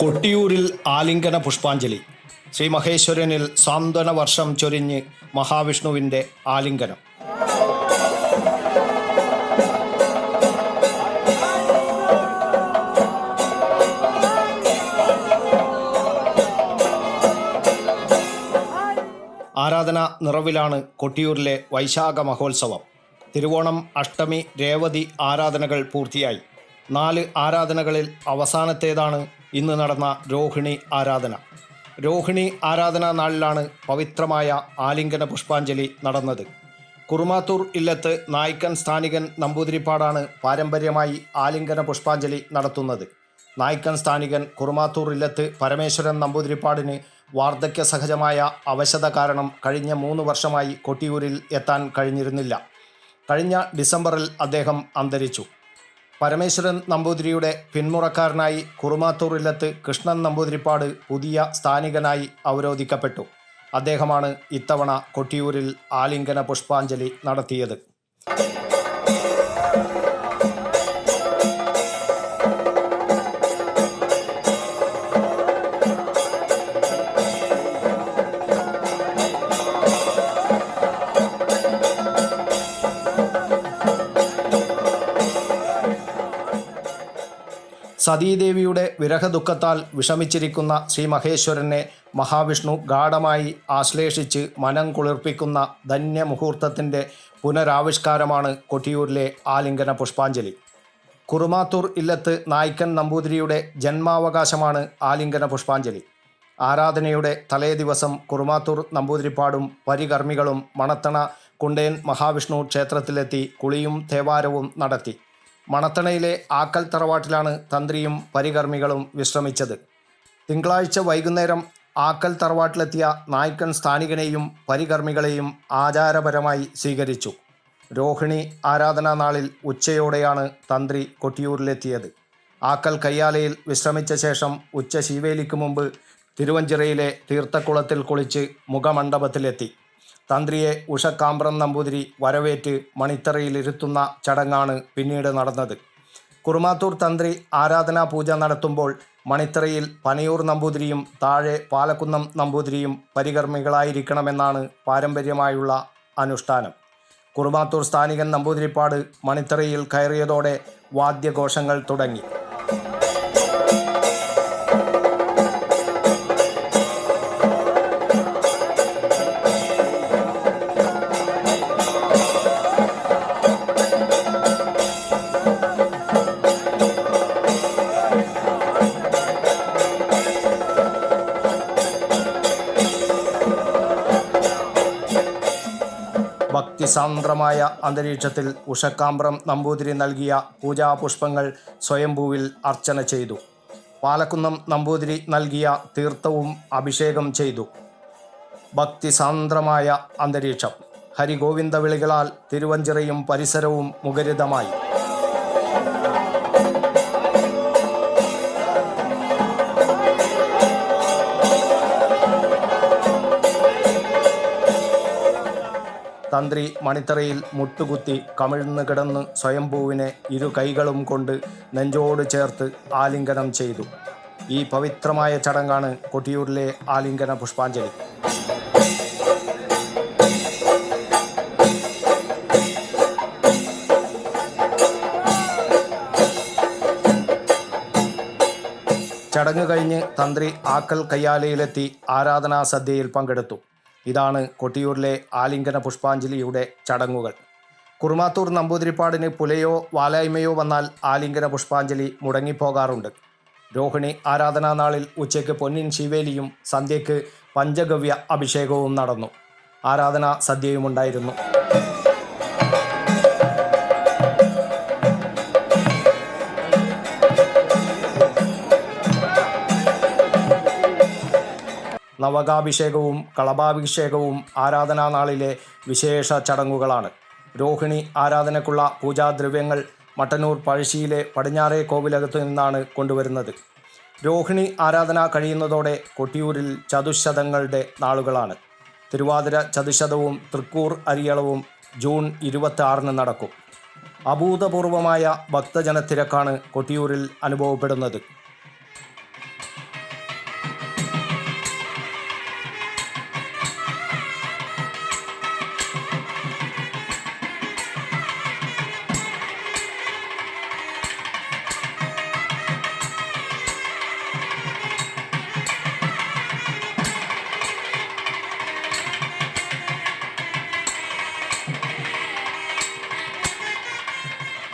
കൊട്ടിയൂരിൽ ആലിംഗന പുഷ്പാഞ്ജലി. ശ്രീ മഹേശ്വരനിൽ സാന്ത്വന വർഷം ചൊരിഞ്ഞ് മഹാവിഷ്ണുവിന്റെ ആലിംഗനം. ആരാധന നിറവിലാണ് കൊട്ടിയൂരിലെ വൈശാഖ മഹോത്സവം. തിരുവോണം അഷ്ടമി രേവതി ആരാധനകൾ പൂർത്തിയായി. നാല് ആരാധനകളിൽ അവസാനത്തേതാണ് ഇന്ന് നടന്ന രോഹിണി ആരാധന. രോഹിണി ആരാധനാ നാളിലാണ് പവിത്രമായ ആലിംഗന പുഷ്പാഞ്ജലി നടന്നത്. കുറുമാത്തൂർ ഇല്ലത്ത് നായ്ക്കൻ സ്ഥാനികൻ നമ്പൂതിരിപ്പാടാണ് പാരമ്പര്യമായി ആലിംഗന പുഷ്പാഞ്ജലി നടത്തുന്നത്. നായ്ക്കൻ സ്ഥാനികൻ കുറുമാത്തൂർ ഇല്ലത്ത് പരമേശ്വരൻ നമ്പൂതിരിപ്പാടിന് വാർദ്ധക്യ സഹജമായ അവശത കാരണം കഴിഞ്ഞ മൂന്ന് വർഷമായി കൊട്ടിയൂരിൽ എത്താൻ കഴിഞ്ഞിരുന്നില്ല. കഴിഞ്ഞ ഡിസംബറിൽ അദ്ദേഹം അന്തരിച്ചു. പരമേശ്വരൻ നമ്പൂതിരിയുടെ പിന്മുറക്കാരനായി കുറുമാത്തൂറിലെത്ത് കൃഷ്ണൻ നമ്പൂതിരിപ്പാട് പുതിയ സ്ഥാനികനായി അവരോധിക്കപ്പെട്ടു. അദ്ദേഹമാണ് ഇത്തവണ കൊട്ടിയൂരിൽ ആലിംഗന പുഷ്പാഞ്ജലി നടത്തിയത്. സതീദേവിയുടെ വിരഹദുഃഖത്താൽ വിഷമിച്ചിരിക്കുന്ന ശ്രീ മഹേശ്വരനെ മഹാവിഷ്ണു ഗാഠമായി ആശ്ലേഷിച്ച് മനം കുളിർപ്പിക്കുന്ന ധന്യമുഹൂർത്തത്തിന്റെ പുനരാവിഷ്കാരമാണ് കൊട്ടിയൂരിലെ ആലിംഗന പുഷ്പാഞ്ജലി. കുറുമാത്തൂർ ഇല്ലത്ത് നായ്ക്കൻ നമ്പൂതിരിയുടെ ജന്മാവകാശമാണ് ആലിംഗന പുഷ്പാഞ്ജലി. ആരാധനയുടെ തലേ ദിവസം കുറുമാത്തൂർ നമ്പൂതിരിപ്പാടും പരികർമ്മികളും മണത്തണ കുണ്ടേൻ മഹാവിഷ്ണു ക്ഷേത്രത്തിലെത്തി കുളിയും തേവാരവും നടത്തി. മണത്തണയിലെ ആക്കൽ തറവാട്ടിലാണ് തന്ത്രിയും പരികർമ്മികളും വിശ്രമിച്ചത്. തിങ്കളാഴ്ച വൈകുന്നേരം ആക്കൽ തറവാട്ടിലെത്തിയ നായ്ക്കൻ സ്ഥാനികനെയും പരികർമ്മികളെയും ആചാരപരമായി സ്വീകരിച്ചു. രോഹിണി ആരാധനാ നാളിൽ ഉച്ചയോടെയാണ് തന്ത്രി കൊട്ടിയൂരിലെത്തിയത്. ആക്കൽ കയ്യാലയിൽ വിശ്രമിച്ച ശേഷം ഉച്ച ശീവേലിക്ക് മുമ്പ് തിരുവഞ്ചിറയിലെ തീർത്ഥക്കുളത്തിൽ കുളിച്ച് മുഖമണ്ഡപത്തിലെത്തി. തന്ത്രിയെ ഉഷക്കാമ്പ്രം നമ്പൂതിരി വരവേറ്റ് മണിത്തറയിലിരുത്തുന്ന ചടങ്ങാണ് പിന്നീട് നടന്നത്. കുറുമാത്തൂർ തന്ത്രി ആരാധനാ പൂജ നടത്തുമ്പോൾ മണിത്തറയിൽ പനയൂർ നമ്പൂതിരിയും താഴെ പാലക്കുന്നം നമ്പൂതിരിയും പരികർമ്മികളായിരിക്കണമെന്നാണ് പാരമ്പര്യമായുള്ള അനുഷ്ഠാനം. കുറുമാത്തൂർ സ്ഥാനികൻ നമ്പൂതിരിപ്പാട് മണിത്തറയിൽ കയറിയതോടെ വാദ്യഘോഷങ്ങൾ തുടങ്ങി. ഭക്തിസാന്ദ്രമായ അന്തരീക്ഷത്തിൽ ഉഷക്കാമ്പ്രം നമ്പൂതിരി നൽകിയ പൂജാപുഷ്പങ്ങൾ സ്വയംഭൂവിൽ അർച്ചന ചെയ്തു. പാലക്കുന്നം നമ്പൂതിരി നൽകിയ തീർത്ഥവും അഭിഷേകം ചെയ്തു. ഭക്തിസാന്ദ്രമായ അന്തരീക്ഷം. ഹരിഗോവിന്ദ വിളികളാൽ തിരുവഞ്ചിറയും പരിസരവും മുഖരിതമായി. തന്ത്രി മണിത്തറയിൽ മുട്ടുകുത്തി കമിഴ്ന്ന് കിടന്ന് സ്വയംഭൂവിനെ ഇരു കൈകളും കൊണ്ട് നെഞ്ചോട് ചേർത്ത് ആലിംഗനം ചെയ്തു. ഈ പവിത്രമായ ചടങ്ങാണ് കൊട്ടിയൂരിലെ ആലിംഗന പുഷ്പാഞ്ജലി. ചടങ്ങ് കഴിഞ്ഞ് തന്ത്രി ആക്കൽ കയ്യാലയിലെത്തി ആരാധനാ സദ്യയിൽ പങ്കെടുത്തു. ഇതാണ് കൊട്ടിയൂരിലെ ആലിംഗന പുഷ്പാഞ്ജലിയുടെ ചടങ്ങുകൾ. കുറുമാത്തൂർ നമ്പൂതിരിപ്പാടിന് പുലയോ വാലായ്മയോ വന്നാൽ ആലിംഗന പുഷ്പാഞ്ജലി മുടങ്ങിപ്പോകാറുണ്ട്. രോഹിണി ആരാധനാ നാളിൽ ഉച്ചയ്ക്ക് പൊന്നിൻ ശിവേലിയും സന്ധ്യയ്ക്ക് പഞ്ചഗവ്യ അഭിഷേകവും നടന്നു. ആരാധനാ സദ്യയുമുണ്ടായിരുന്നു. നവകാഭിഷേകവും കളഭാഭിഷേകവും ആരാധനാ നാളിലെ വിശേഷ ചടങ്ങുകളാണ്. രോഹിണി ആരാധനയ്ക്കുള്ള പൂജാദ്രവ്യങ്ങൾ മട്ടന്നൂർ പഴശ്ശിയിലെ പടിഞ്ഞാറേ കോവിലകത്തു നിന്നാണ് കൊണ്ടുവരുന്നത്. രോഹിണി ആരാധന കഴിയുന്നതോടെ കൊട്ടിയൂരിൽ ചതുശതങ്ങളുടെ നാളുകളാണ്. തിരുവാതിര ചതുശതവും തൃക്കൂർ അരിയളവും ജൂൺ ഇരുപത്തി നടക്കും. അഭൂതപൂർവമായ ഭക്തജനത്തിരക്കാണ് കൊട്ടിയൂരിൽ അനുഭവപ്പെടുന്നത്.